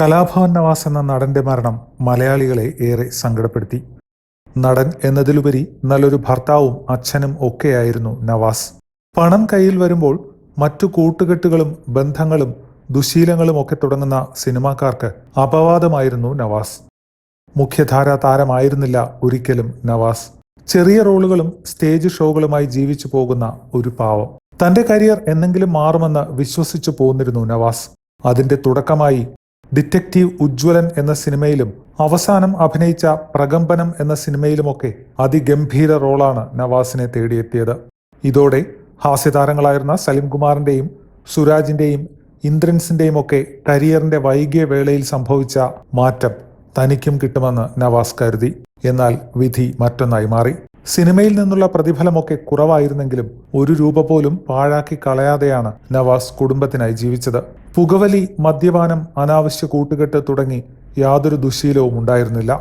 കലാഭവൻ നവാസ് എന്ന നടന്റെ മരണം മലയാളികളെ ഏറെ സങ്കടപ്പെടുത്തി. നടൻ എന്നതിലുപരി നല്ലൊരു ഭർത്താവും അച്ഛനും ഒക്കെയായിരുന്നു നവാസ്. പണം കയ്യിൽ വരുമ്പോൾ മറ്റു കൂട്ടുകെട്ടുകളും ബന്ധങ്ങളും ദുശീലങ്ങളും ഒക്കെ തുടങ്ങുന്ന സിനിമാക്കാർക്ക് അപവാദമായിരുന്നു നവാസ്. മുഖ്യധാരാ താരമായിരുന്നില്ല ഒരിക്കലും നവാസ്. ചെറിയ റോളുകളും സ്റ്റേജ് ഷോകളുമായി ജീവിച്ചു പോകുന്ന ഒരു പാവം. തന്റെ കരിയർ എന്നെങ്കിലും മാറുമെന്ന് വിശ്വസിച്ചു പോന്നിരുന്നു നവാസ്. അതിന്റെ തുടക്കമായി ഡിറ്റക്റ്റീവ് ഉജ്ജ്വലൻ എന്ന സിനിമയിലും അവസാനം അഭിനയിച്ച പ്രകമ്പനം എന്ന സിനിമയിലുമൊക്കെ അതിഗംഭീര റോളാണ് നവാസിനെ തേടിയെത്തിയത്. ഇതോടെ ഹാസ്യതാരങ്ങളായിരുന്ന സലിം കുമാറിന്റെയും സുരാജിന്റെയും ഇന്ദ്രൻസിന്റെയും ഒക്കെ കരിയറിന്റെ വൈകിയ വേളയിൽ സംഭവിച്ച മാറ്റം തനിക്കും കിട്ടുമെന്ന് നവാസ് കരുതി. എന്നാൽ വിധി മറ്റൊന്നായി മാറി. സിനിമയിൽ നിന്നുള്ള പ്രതിഫലമൊക്കെ കുറവായിരുന്നെങ്കിലും ഒരു രൂപ പോലും പാഴാക്കി കളയാതെയാണ് നവാസ് കുടുംബത്തിനായി ജീവിച്ചത്. പുകവലി മദ്യപാനം അനാവശ്യ കൂട്ടുകെട്ട് തുടങ്ങി യാതൊരു ദുശീലവും ഉണ്ടായിരുന്നില്ല.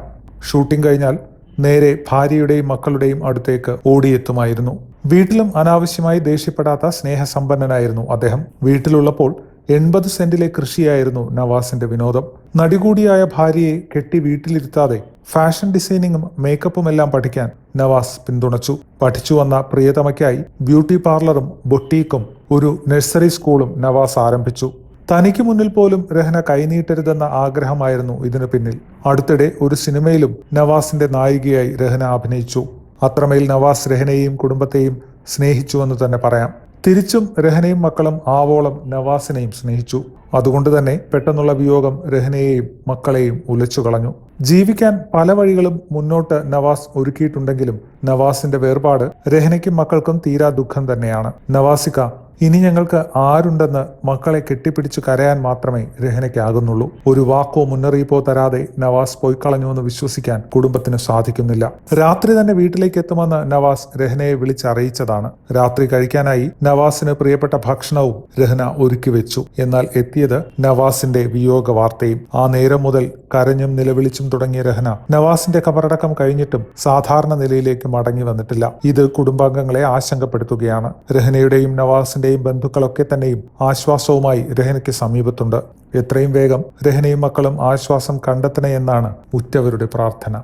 ഷൂട്ടിംഗ് കഴിഞ്ഞാൽ നേരെ ഭാര്യയുടെയും മക്കളുടെയും അടുത്തേക്ക് ഓടിയെത്തുമായിരുന്നു. വീട്ടിലും അനാവശ്യമായി ദേഷ്യപ്പെടാത്ത സ്നേഹസമ്പന്നനായിരുന്നു അദ്ദേഹം. വീട്ടിലുള്ളപ്പോൾ എൺപത് സെന്റിലെ കൃഷിയായിരുന്നു നവാസിന്റെ വിനോദം. നടികൂടിയായ ഭാര്യയെ കെട്ടി വീട്ടിലിരുത്താതെ ഫാഷൻ ഡിസൈനിങ്ങും മേക്കപ്പും എല്ലാം പഠിക്കാൻ നവാസ് പിന്തുണച്ചു. പഠിച്ചു വന്ന പ്രിയതമയ്ക്കായി ബ്യൂട്ടി പാർലറും ബൊട്ടീക്കും ഒരു നഴ്സറി സ്കൂളും നവാസ് ആരംഭിച്ചു. തനിക്ക് മുന്നിൽ പോലും രഹന കൈനീട്ടരുതെന്ന ആഗ്രഹമായിരുന്നു ഇതിനു പിന്നിൽ. അടുത്തിടെ ഒരു സിനിമയിലും നവാസിന്റെ നായികയായി രഹന അഭിനയിച്ചു. അത്രമേൽ നവാസ് രഹനയെയും കുടുംബത്തെയും സ്നേഹിച്ചുവെന്ന് തന്നെ പറയാം. തിരിച്ചും രഹനയും മക്കളും ആവോളം നവാസിനെയും സ്നേഹിച്ചു. അതുകൊണ്ട് തന്നെ പെട്ടെന്നുള്ള വിയോഗം രഹനയെയും മക്കളെയും ഉലച്ചു കളഞ്ഞു. ജീവിക്കാൻ പല വഴികളും മുന്നോട്ട് നവാസ് ഒരുക്കിയിട്ടുണ്ടെങ്കിലും നവാസിന്റെ വേർപാട് രഹനയ്ക്കും മക്കൾക്കും തീരാ ദുഃഖം തന്നെയാണ്. നവാസിക ഇനി ഞങ്ങൾക്ക് ആരുണ്ടെന്ന് മക്കളെ കെട്ടിപ്പിടിച്ച് കരയാൻ മാത്രമേ രഹനയ്ക്കാകുന്നുള്ളൂ. ഒരു വാക്കോ മുന്നറിയിപ്പോ തരാതെ നവാസ് പോയി കളഞ്ഞുവെന്ന് വിശ്വസിക്കാൻ കുടുംബത്തിന് സാധിക്കുന്നില്ല. രാത്രി തന്നെ വീട്ടിലേക്ക് എത്തുമെന്ന് നവാസ് രഹനയെ വിളിച്ചറിയിച്ചതാണ്. രാത്രി കഴിക്കാനായി നവാസിന് പ്രിയപ്പെട്ട ഭക്ഷണവും രഹന ഒരുക്കി വെച്ചു. എന്നാൽ എത്തിയത് നവാസിന്റെ വിയോഗ വാർത്തയും ആ നേരം മുതൽ കരഞ്ഞും നിലവിളിച്ചും തുടങ്ങിയ രഹന നവാസിന്റെ കബറടക്കം കഴിഞ്ഞിട്ടും സാധാരണ നിലയിലേക്ക് മടങ്ങി വന്നിട്ടില്ല. ഇത് കുടുംബാംഗങ്ങളെ ആശങ്കപ്പെടുത്തുകയാണ്. രഹനയുടെയും നവാസിന്റെയും ബന്ധുക്കളൊക്കെ തന്നെയും ആശ്വാസവുമായി രഹനയ്ക്ക് സമീപത്തുണ്ട്. എത്രയും വേഗം രഹനയും മക്കളും ആശ്വാസം കണ്ടെത്തണേ എന്നാണ് ഉറ്റവരുടെ പ്രാർത്ഥന.